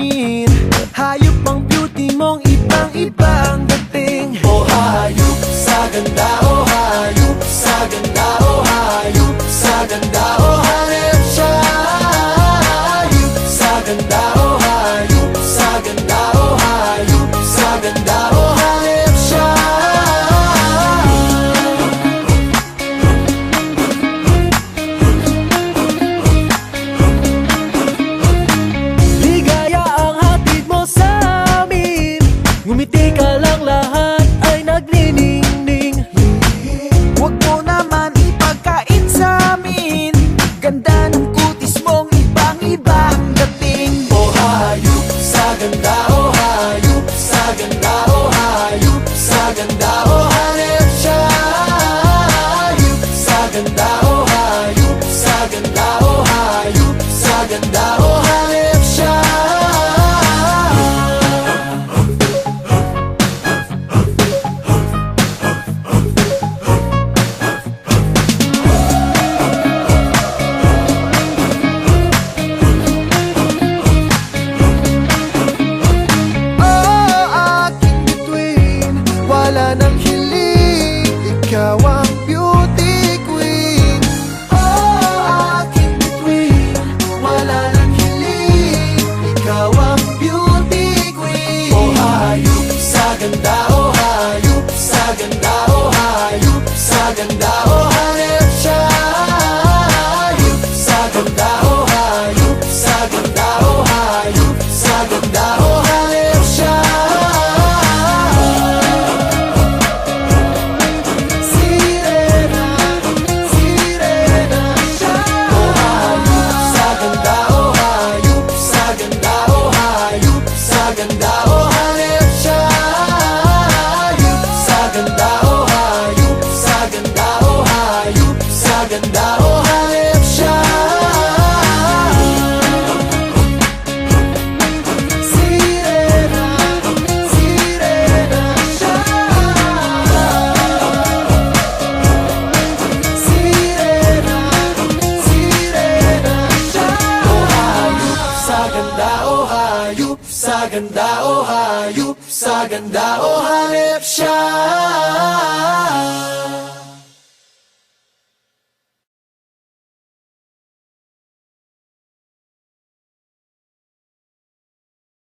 salamin Hayop ang beauty mong ibang ibang dating. O oh, hayop sa ganda, o oh, hayop sa ganda, o oh, hayop sa ganda, o oh, hanep siya Hayop sa ganda, o oh, oh hayop sa ganda oh hayop paalala ng ganda oh, o hayop, sa ganda oh, o hanep siya.